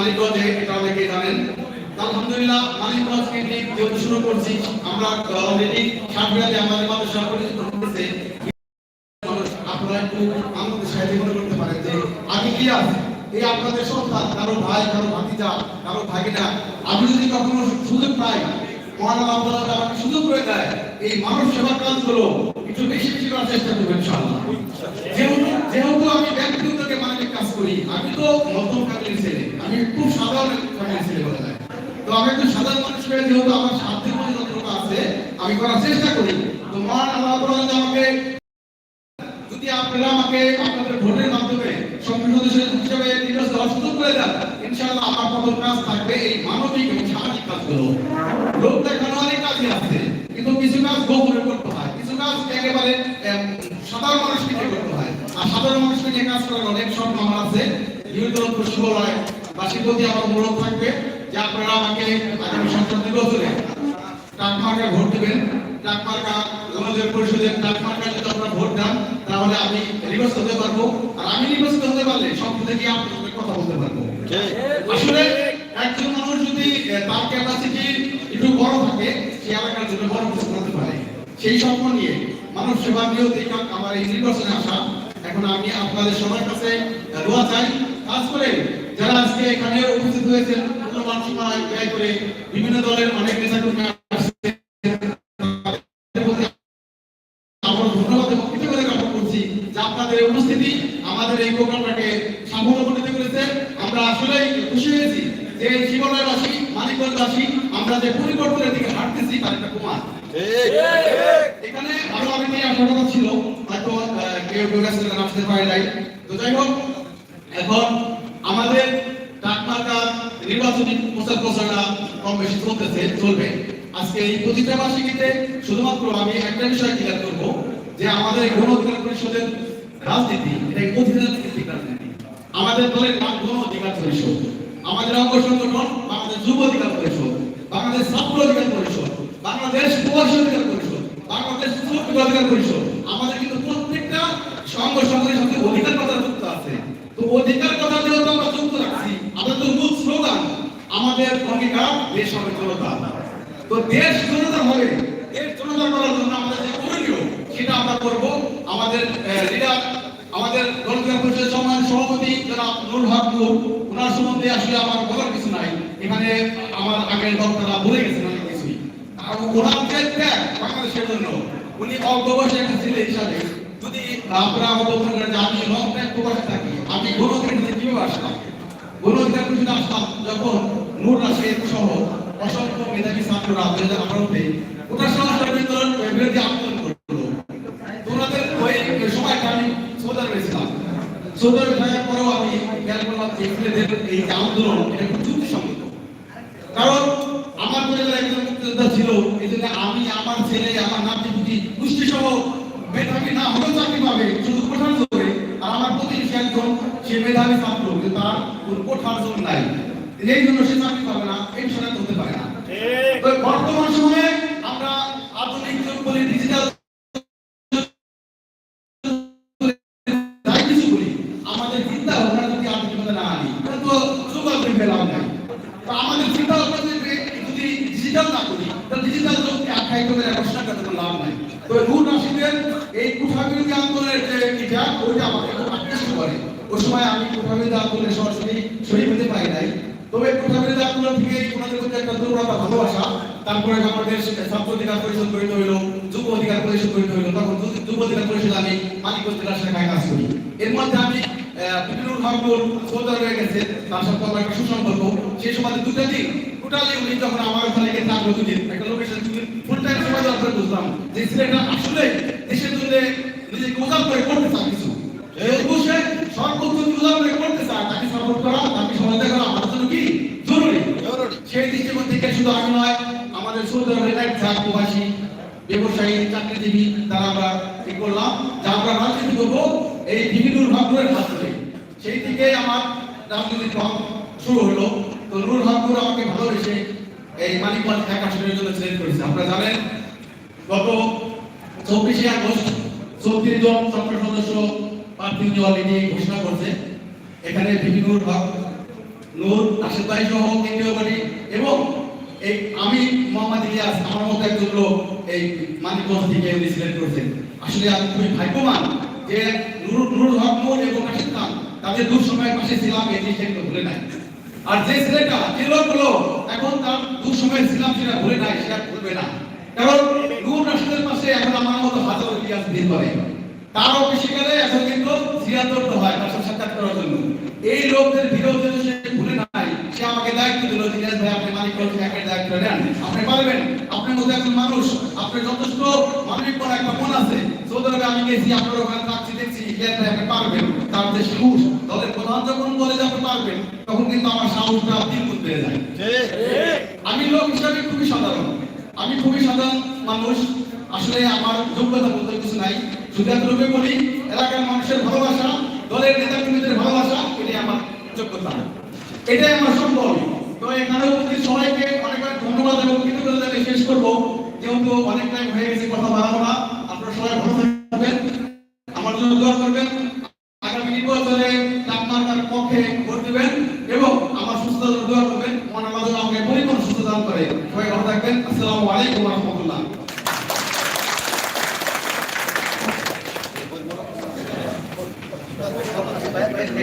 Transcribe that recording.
মানিকগঞ্জে এটা অনেকেই জানেন আলহামদুলিল্লাহ মানিকগঞ্জ কেন্দ্রিক যেহেতু শুরু করছি, আমরা অলরেডি সাতবিরাতে আমাদের মানুষরা পরিচিত হতেছে আপনারা একটু আমাদের সাহায্য মনে করতে পারেন যে, আগে কি আছে? এই আপনাদের সন্তান, কারও ভাই, কারও ভাতিজা, কারও ভাগিনা আমি যদি কখনো সুযোগ পাই মহান আল্লাহ আমাকে সুযোগ করে দেয়, এই মানব সেবার কাজগুলো একটু বেশি বেশি করার চেষ্টা করব ইনশাআল্লাহ। যেহেতু যেহেতু আমি ব্যক্তিগতকে মানবিক কাজ করি, আমি তো ফ্যামিলির ছেলে আমি খুব সাধারণ তো আমি একজন সাধারণ মানুষ হয়ে যেহেতু আমার সাধ্যের মধ্যে যতটুকু আছে, আমি করার চেষ্টা করি। তো মহান আল্লাহ আমাকে যদি আপনারা আমাকে আপনাদের ভোটের মাধ্যমে সংসদ সদস্য হিসেবে নির্বাচিত হওয়ার করে দেন, ইনশাআল্লাহ আমার প্রথম কাজ থাকবে এই মানবিক এবং সামাজিক কাজগুলো। লোক দেখানো অনেক কাজই আছে, কিন্তু কিছু কাজ গোপনে করতে হয়, কিছু কাজ একেবারে সাধারণ মানুষকে করতে হয়। আর সাধারণ মানুষকে নিয়ে কাজ করার অনেক সব আমার আছে। বিভিন্ন শিবালয় বাসীর প্রতি আমার অনুরোধ থাকবে যে আপনারা আমাকে আগামী সংসদ নির্বাচনে ডাকমার্কা ভোট দিবেন। ডাকমার্কা আমাদের পরিষদের ডাকমার্কা যদি আপনারা ভোট দেন তাহলে আমি নির্বাচিত হতে পারব। আর আমি নির্বাচিত হতে পারলে সব থেকে সঙ্গে কথা বলতে পারব? আসলে একজন মানুষ যদি তার ক্যাপাসিটি একটু বড় থাকে সে এলাকার জন্য বড় কিছু করতে পারে। সেই স্বপ্ন নিয়ে মানুষ সেবা নিয়েও এই আমার এই নির্বাচনে আসা। এখন আমি আপনাদের সবার কাছে দোয়া চাই। কাজ করে যারা আজকে এখানে উপস্থিত হয়েছেন মূল্যবান সময় ব্যয় করে বিভিন্ন দলের অনেক নেতা কর্মী আসছে আমরা ধন্যবাদ এবং কৃতজ্ঞতা জ্ঞাপন করছি যে আপনাদের উপস্থিতি আমাদের এই প্রোগ্রামটাকে সাফল্যমণ্ডিত করেছে। আমরা আসলেই খুশি হয়েছি যে এই মানিকগঞ্জবাসী আমরা যে পরিবর্তনের দিকে হাঁটতেছি তার একটা প্রমাণ। এখানে আরও অনেকেই আসার কথা ছিল হয়তো কেউ কেউ আসতে পারে নাই। তো যাই হোক এখন আমাদের ডাকমার্কা নির্বাচনী প্রচার প্রচারণা কম বেশি চলতেছে, চলবে। আজকে এই প্রতিটা বার্ষিকীতে শুধুমাত্র আমি একটা বিষয় ক্লিয়ার করব, যে আমাদের গণ অধিকার পরিষদের রাজনীতি, এটা অধিকার ভিত্তিক আমাদের দলের নাম গণ অধিকার পরিষদ, আমাদের অঙ্গ সংগঠন বাংলাদেশ যুব অধিকার পরিষদ, বাংলাদেশ ছাত্র অধিকার পরিষদ, বাংলাদেশ প্রবাসী অধিকার পরিষদ, বাংলাদেশ শ্রমিক অধিকার পরিষদ, আমাদের কিন্তু প্রত্যেকটা সংঘ সংগঠনের সাথে অধিকার কথা যুক্ত আছে তো অধিকার কথা যেহেতু আমরা যুক্ত রাখছি আমাদের তো মূল স্লোগান আমাদের অঙ্গীকার দেশ হবে জনতা তো দেশ জনতা হবে দেশ জনতা করার জন্য আমাদের যে করণীয় সেটা আমরা করব। আমাদের লিডার আমাদের দলগত পরিষদের সম্মানিত সভাপতি যারা নুরুল হক নূর ওনার সম্বন্ধে আসলে আমার বলার কিছু নাই। এখানে আমার আগের বক্তারা বলে গেছেন অনেক কিছুই আর ওনার যে বাংলাদেশের জন্য, উনি অল্প একটা ছেলে হিসাবে যদি আপনারা আমাদের মনে করেন আমি লং টাইম থাকি, আমি গণতন্ত্র কীভাবে আসলাম গণতন্ত্র আসলাম যখন নূর রাশিদ সহ অসংখ্য মেধাবী ছাত্ররা দুই হাজার আঠারোতে ওটা সংস্কার বিতরণ বিরোধী আন্দোলন করল। তোমাদের ওই সময়টা আমি সৌদার হয়েছিলাম। সৌদার থাকার পরেও আমি খেয়াল করলাম যে ছেলেদের এই আন্দোলন, এটা খুব যুক্তিসঙ্গত কারণ আমার পরিবারে একজন মুক্তিযোদ্ধা ছিল, এই জন্য আমি, আমার ছেলে, আমার নাতি পুতি পুষ্টি সহ মেধাবী না হলেও চাকরি পাবে, শুধু কোঠার জোরে আর আমার প্রতিবেশী একজন, সে মেধাবী ছাত্র, কিন্তু তার কোঠার জোর নাই। এই জন্য সে চাকরি পাবে না। পারে না বর্তমান সময়ে আমরা আধুনিক যুগ বলি ডিজিটাল আমাদের এই কুঠা আন্দোলনের যে ওই সময় আমি কুঠা বিরোধী আন্দোলনে সরাসরি হতে পারি নাই তবে কুঠা বিরোধী সেই সময় দুটো দিন উনি যখন আমার ওখানে গিয়ে থাকল দুদিন একটা নিজেকে উজাড় করে করতে চায় কিছু এই বসে সর্বোচ্চ উজাড় করে করতে চায় তাকে সাপোর্ট করা তাকে সহায়তা করা আমাদের জন্য কি জরুরি সেই দৃষ্টিকোণ থেকে শুধু আমি নয় আমাদের আরবের এক প্রবাসী ব্যবসায়ী, চাকরিজীবী, তারা আমরা কি করলাম। যে আমরা রাজনীতি করব এই ভাগ্যের হাত ধরে সেই থেকে আমার রাজনৈতিক পথ শুরু হলো। তো নুর হকপুর আমাকে ভালোবেসে এই মানিকগঞ্জ এক আসনের জন্য সিলেক্ট করেছে। আপনারা জানেন, গত চব্বিশে আগস্ট চৌত্রিশ জন সংসদ সদস্য প্রার্থী অলরেডি ঘোষণা করছে। এখানে বিভিন্নুর হক নূর ভাই সহ কেন্দ্রীয় এই আমি মোহাম্মদ ইলিয়াস, আমার মতো একজন লোক এই মানিকগঞ্জ থেকে উনি সিলেক্ট করেছেন। আসলে আমি খুবই ভাগ্যবান যে নুর নুরুল হক এবং পাশে ছিলাম, এই জিনিসটা ভুলে নাই। আর যে ছেলেটা, যে লোকগুলো এখন তার দূর সময় ছিলাম সেটা ভুলে নাই, সেটা ভুলবে না। কারণ নূর পাশে এখন আমার মতো ইতিহাস দিন করে। গেলে এখন কিন্তু হয় তার সাক্ষাৎ করার জন্য। এই লোকদের বিরোধ যেন সে ভুলে নাই সে আমাকে দায়িত্ব দিল দিনেশ ভাই আপনি মালিক করছেন একের দায়িত্ব নেন আপনি পারবেন আপনার মধ্যে একজন মানুষ আপনার যথেষ্ট মানবিক পর একটা মন আছে সৌদি আমি গেছি, আপনার ওখানে থাকছি দেখছি ইলিয়াস আপনি পারবেন। তার যে সাহস দলের প্রধান যখন বলে যে আপনি পারবেন, তখন কিন্তু আমার সাহসটা দিন গুণ বেড়ে যায়। আমি লোক হিসাবে খুবই সাধারণ। আমি খুবই সাধারণ মানুষ। আসলে আমার যোগ্যতা বলতে কিছু নাই। শুধু এতটুকু বলি, এলাকার মানুষের ভালোবাসা, দলের নেতা কর্মীদের ভালোবাসা, এটাই আমার যোগ্যতা। এটাই আমার সম্বল। তো এখানে উপস্থিত সবাইকে অনেক অনেক ধন্যবাদ এবং কৃতজ্ঞতা শেষ করব। যেহেতু অনেক টাইম হয়ে গেছে, কথা বাড়াবো না। আপনারা সবাই ভালো থাকবেন। আমার জন্য দোয়া করবেন। আগামী নির্বাচনে তাপমাত্রার পক্ষে ভোট দেবেন এবং আমার সুস্থতার দোয়া করবেন। মহান আল্লাহ আমাকে পরিপূর্ণ সুস্থ দান করে। সবাই ভালো থাকবেন। আসসালামু আলাইকুম রহমতুল্লাহ।